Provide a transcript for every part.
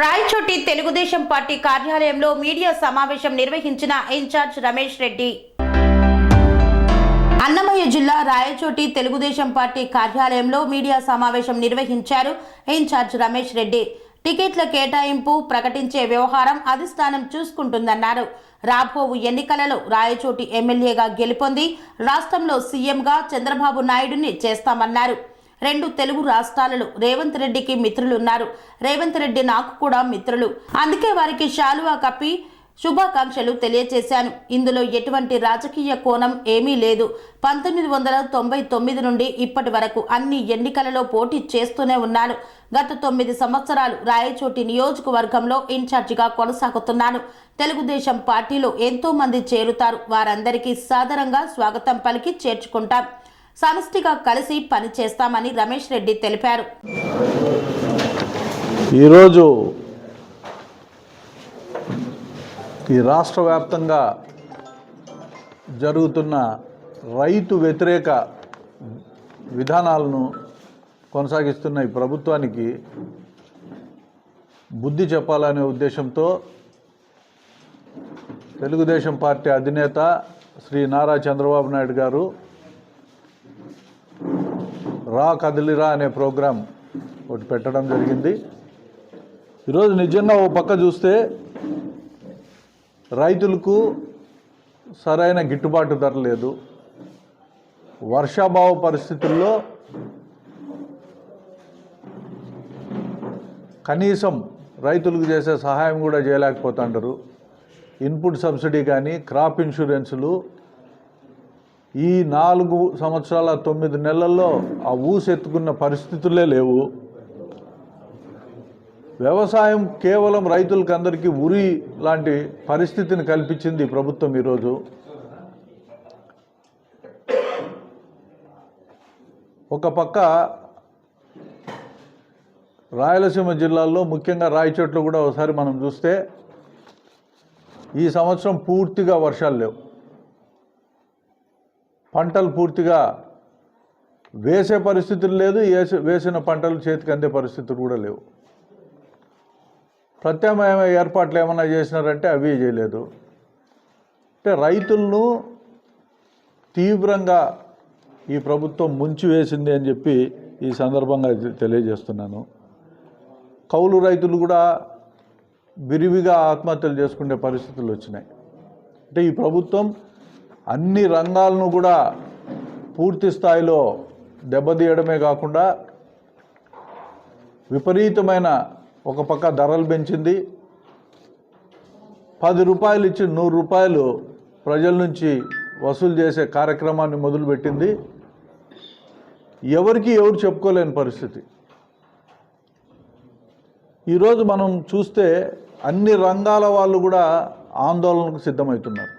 Rayachoti Telugu Desam party కార్యాలయంలో media సమావేశం నిర్వహించిన ఇన్ఛార్జ్ రమేష్ రెడ్డి. అన్నమయ్య జిల్లా రాయచోటి తెలుగుదేశం పార్టీ కార్యాలయంలో మీడియా సమావేశం నిర్వహించారు ఇన్ఛార్జ్ రమేష్ రెడ్డి. టికెట్ల కేటాయింపు ప్రకటించే వ్యవహారం అధిష్టానం చూసుకుంటుందన్నారు. రాబోవు ఎన్నికలలో రాయచోటి ఎమ్మెల్యేగా గెలుపొంది రాష్ట్రంలో సీఎంగా చంద్రబాబు నాయుడుని చేస్తామన్నారు. రెండు తెలుగు రాష్ట్రాలలో రేవంత్ రెడ్డికి మిత్రులున్నారు. రేవంత్ రెడ్డి నాకు కూడా మిత్రులు. అందుకే వారికి శాలువా కప్పి శుభాకాంక్షలు తెలియజేశాను. ఇందులో ఎటువంటి రాజకీయ కోణం ఏమీ లేదు. పంతొమ్మిది వందల తొంభై తొమ్మిది నుండి ఇప్పటి వరకు అన్ని ఎన్నికలలో పోటీ చేస్తూనే ఉన్నాను. గత తొమ్మిది సంవత్సరాలు రాయచోటి నియోజకవర్గంలో ఇన్ఛార్జిగా కొనసాగుతున్నాను. తెలుగుదేశం పార్టీలో ఎంతో మంది చేరుతారు. వారందరికీ సాదరంగా స్వాగతం పలికి చేర్చుకుంటాం. సమిష్టిగా కలిసి పనిచేస్తామని రమేష్ రెడ్డి తెలిపారు. ఈరోజు ఈ రాష్ట్ర వ్యాప్తంగా జరుగుతున్న రైతు వ్యతిరేక విధానాలను కొనసాగిస్తున్న ఈ ప్రభుత్వానికి బుద్ధి చెప్పాలనే ఉద్దేశంతో తెలుగుదేశం పార్టీ అధినేత శ్రీ నారా చంద్రబాబు నాయుడు గారు రా కదిలిరా అనే ప్రోగ్రాం ఒకటి పెట్టడం జరిగింది. ఈరోజు నిజంగా ఓ పక్క చూస్తే రైతులకు సరైన గిట్టుబాటు ధర లేదు. వర్షాభావ పరిస్థితుల్లో కనీసం రైతులకు చేసే సహాయం కూడా చేయలేకపోతుంటారు. ఇన్పుట్ సబ్సిడీ కానీ క్రాప్ ఇన్సూరెన్సులు ఈ నాలుగు సంవత్సరాల తొమ్మిది నెలల్లో ఆ ఊసెత్తుకున్న పరిస్థితులే లేవు. వ్యవసాయం కేవలం రైతులకు అందరికీ ఉరి లాంటి పరిస్థితిని కల్పించింది ప్రభుత్వం ఈరోజు. ఒక పక్క రాయలసీమ జిల్లాల్లో ముఖ్యంగా రాయచోట్ల కూడా ఒకసారి మనం చూస్తే ఈ సంవత్సరం పూర్తిగా వర్షాలు లేవు. పంటలు పూర్తిగా వేసే పరిస్థితులు లేదు వేసి వేసిన పంటలు చేతికి అందే పరిస్థితులు కూడా లేవు. ప్రత్యామ్నాయ ఏర్పాట్లు ఏమైనా చేసినారంటే అవి చేయలేదు. అంటే రైతులను తీవ్రంగా ఈ ప్రభుత్వం ముంచి వేసింది అని చెప్పి ఈ సందర్భంగా తెలియజేస్తున్నాను. కౌలు రైతులు కూడా విరివిగా ఆత్మహత్యలు చేసుకునే పరిస్థితులు వచ్చినాయి. అంటే ఈ ప్రభుత్వం అన్ని రంగాలను కూడా పూర్తి స్థాయిలో దెబ్బతీయడమే కాకుండా విపరీతమైన ఒక పక్క ధరలు పెంచింది. పది రూపాయలు ఇచ్చి నూరు రూపాయలు ప్రజల నుంచి వసూలు చేసే కార్యక్రమాన్ని మొదలుపెట్టింది. ఎవరికి ఎవరు చెప్పుకోలేని పరిస్థితి. ఈరోజు మనం చూస్తే అన్ని రంగాల వాళ్ళు కూడా ఆందోళనకు సిద్ధమవుతున్నారు.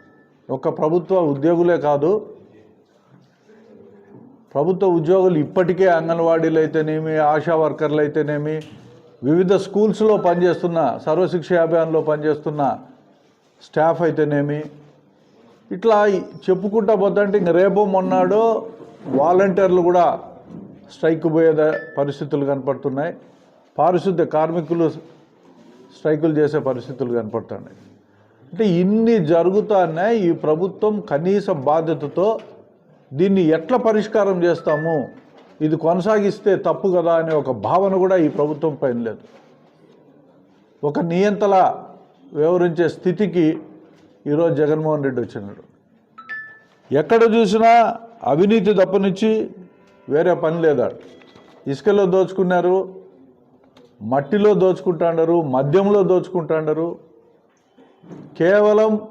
ఒక ప్రభుత్వ ఉద్యోగులే కాదు ప్రభుత్వ ఉద్యోగులు ఇప్పటికే అంగన్వాడీలు అయితేనేమి ఆశా వర్కర్లు అయితేనేమి వివిధ స్కూల్స్లో పనిచేస్తున్న సర్వశిక్ష అభియాన్లో పనిచేస్తున్న స్టాఫ్ అయితేనేమి ఇట్లా చెప్పుకుంటా పోతుంటే ఇంక రేపు మొన్నాడో వాలంటీర్లు కూడా స్ట్రైక్ పోయే పరిస్థితులు కనపడుతున్నాయి. పారిశుద్ధ్య కార్మికులు స్ట్రైకులు చేసే పరిస్థితులు కనపడుతున్నాయి. అంటే ఇన్ని జరుగుతున్నాయి ఈ ప్రభుత్వం కనీస బాధ్యతతో దీన్ని ఎట్లా పరిష్కారం చేస్తాము? ఇది కొనసాగిస్తే తప్పు కదా అనే ఒక భావన కూడా ఈ ప్రభుత్వం పైన లేదు. ఒక నియంతల వివరించే స్థితికి ఈరోజు జగన్మోహన్ రెడ్డి వచ్చినాడు. ఎక్కడ చూసినా అవినీతి తప్పనిచ్చి వేరే పని లేదా ఇసుకలో దోచుకున్నారు మట్టిలో దోచుకుంటాండరు మద్యంలో దోచుకుంటాండరు కేవలం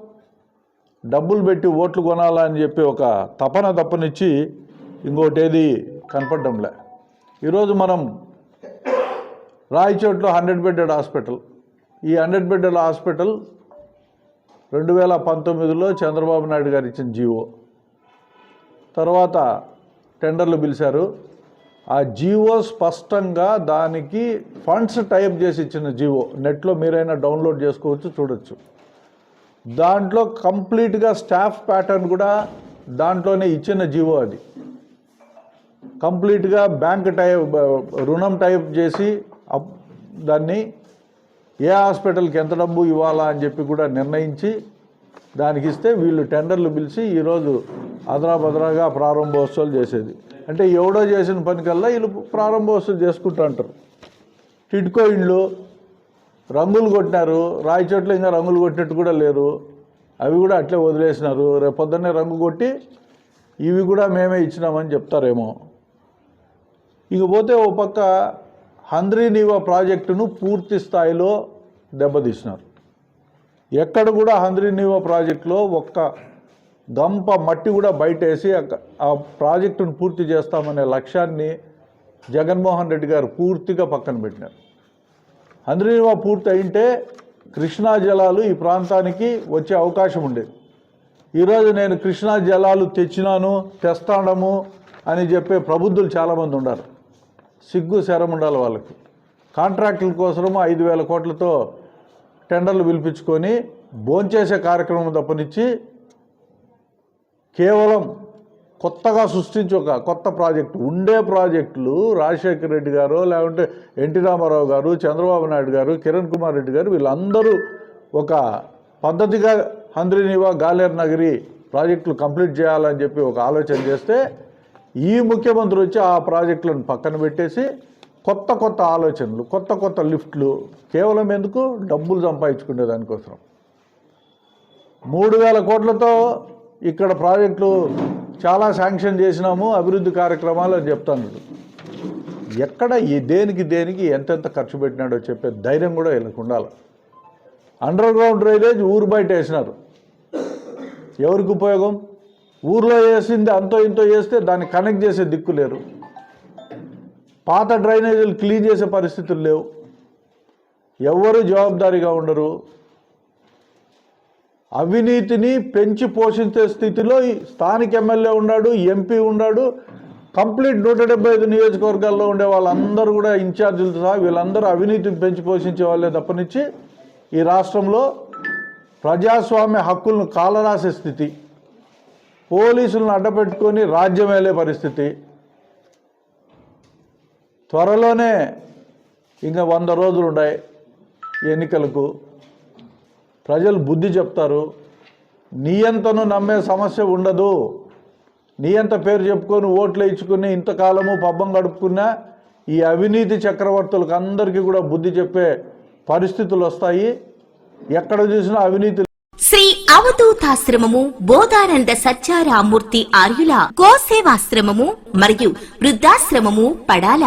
డబ్బులు పెట్టి ఓట్లు కొనాలా అని చెప్పి ఒక తపన తప్పనిచ్చి ఇంకోటి ఏది కనపడడంలే. ఈరోజు మనం రాయచోట్లో హండ్రెడ్ బెడ్డెడ్ హాస్పిటల్. ఈ హండ్రెడ్ బెడ్డెడ్ హాస్పిటల్ రెండు వేల పంతొమ్మిదిలో చంద్రబాబు నాయుడు గారు ఇచ్చిన జీవో. తర్వాత టెండర్లు పిలిచారు. ఆ జీవో స్పష్టంగా దానికి ఫండ్స్ టైప్ చేసి ఇచ్చిన జీవో. నెట్లో మీరైనా డౌన్లోడ్ చేసుకోవచ్చు చూడొచ్చు. దాంట్లో కంప్లీట్గా స్టాఫ్ ప్యాటర్న్ కూడా దాంట్లోనే ఇచ్చిన జీవో అది. కంప్లీట్గా బ్యాంక్ టైప్ రుణం టైప్ చేసి అప్- దాన్ని ఏ హాస్పిటల్కి ఎంత డబ్బు ఇవ్వాలా అని చెప్పి కూడా నిర్ణయించి దానికి ఇస్తే వీళ్ళు టెండర్లు పిలిచి ఈరోజు అదరాబదరాగా ప్రారంభోత్సవాలు చేసేది. అంటే ఎవడో చేసిన పనికల్లా వీళ్ళు ప్రారంభోత్సవం చేసుకుంటూ అంటారు. టిడ్కో ఇండ్లు రంగులు కొట్టినారు. రాయి చోట్ల ఇంకా రంగులు కొట్టినట్టు కూడా లేరు. అవి కూడా అట్లే వదిలేసినారు. రేపు పొద్దున్నే రంగు కొట్టి ఇవి కూడా మేమే ఇచ్చినామని చెప్తారేమో. ఇకపోతే ఓ పక్క హంద్రీనీవా ప్రాజెక్టును పూర్తి స్థాయిలో దెబ్బతీసినారు. ఎక్కడ కూడా హంద్రీనీవా ప్రాజెక్టులో ఒక్క గంప మట్టి కూడా బయటేసి ఆ ప్రాజెక్టును పూర్తి చేస్తామనే లక్ష్యాన్ని జగన్మోహన్ రెడ్డి గారు పూర్తిగా పక్కన పెట్టినారు. హంద్రీనీవా పూర్తి అయింటే కృష్ణా జలాలు ఈ ప్రాంతానికి వచ్చే అవకాశం ఉండేది. ఈరోజు నేను కృష్ణా జలాలు తెచ్చినాను తెస్తాడము అని చెప్పే ప్రబుద్ధులు చాలామంది ఉన్నారు సిగ్గు శరం ఉండాలి వాళ్ళకి. కాంట్రాక్టుల కోసము ఐదు వేల కోట్లతో టెండర్లు పిలిపించుకొని భోంచేసే కార్యక్రమం తప్పనిచ్చి కేవలం కొత్తగా సృష్టించి ఒక కొత్త ప్రాజెక్టు. ఉండే ప్రాజెక్టులు రాజశేఖర రెడ్డి గారు లేకుంటే ఎన్టీ రామారావు గారు చంద్రబాబు నాయుడు గారు కిరణ్ కుమార్ రెడ్డి గారు వీళ్ళందరూ ఒక పద్ధతిగా హంద్రినివా గాలేర్ నగరి ప్రాజెక్టులు కంప్లీట్ చేయాలని చెప్పి ఒక ఆలోచన చేస్తే ఈ ముఖ్యమంత్రి వచ్చి ఆ ప్రాజెక్టులను పక్కన పెట్టేసి కొత్త కొత్త ఆలోచనలు కొత్త కొత్త లిఫ్ట్లు కేవలం ఎందుకు? డబ్బులు సంపాదించుకునే దానికోసం. మూడు వేల కోట్లతో ఇక్కడ ప్రాజెక్టులు చాలా శాంక్షన్ చేసినాము అభివృద్ధి కార్యక్రమాలు అని చెప్తాను ఎక్కడ ఈ దేనికి దేనికి ఎంతెంత ఖర్చు పెట్టినాడో చెప్పే ధైర్యం కూడా వీళ్ళకి ఉండాలి. అండర్ గ్రౌండ్ డ్రైనేజ్ ఊరు బయట వేసినారు. ఎవరికి ఉపయోగం? ఊర్లో వేసింది అంతో ఇంతో వేస్తే దాన్ని కనెక్ట్ చేసే దిక్కు లేరు. పాత డ్రైనేజీలు క్లీన్ చేసే పరిస్థితులు లేవు. ఎవరు జవాబుదారీగా ఉండరు. అవినీతిని పెంచి పోషించే స్థితిలో ఈ స్థానిక ఎమ్మెల్యే ఉన్నాడు ఎంపీ ఉన్నాడు కంప్లీట్ నూట డెబ్బై ఐదు నియోజకవర్గాల్లో ఉండే వాళ్ళందరూ కూడా ఇన్ఛార్జీలు సహా వీళ్ళందరూ అవినీతిని పెంచి పోషించే వాళ్ళే తప్పనిచ్చి ఈ రాష్ట్రంలో ప్రజాస్వామ్య హక్కులను కాలరాసే స్థితి పోలీసులను అడ్డపెట్టుకొని రాజ్యం వెళ్ళే పరిస్థితి. త్వరలోనే ఇంకా వంద రోజులు ఉన్నాయి ఎన్నికలకు. ప్రజలు బుద్ధి చెప్తారు నీయంతను నమ్మే సమస్య ఉండదు. నీయంత పేరు చెప్పుకొని ఓట్లు ఇచ్చుకుని ఇంతకాలము పబ్బం గడుపుకున్నా ఈ అవినీతి చక్రవర్తులకు అందరికీ కూడా బుద్ధి చెప్పే పరిస్థితులు వస్తాయి. ఎక్కడ చూసినా అవినీతి శ్రీ అవధూతాశ్రమము బోధానంద సత్యారామూర్తి ఆర్యుల గోసేవాశ్రమము మరియు వృద్ధాశ్రమము పడాల.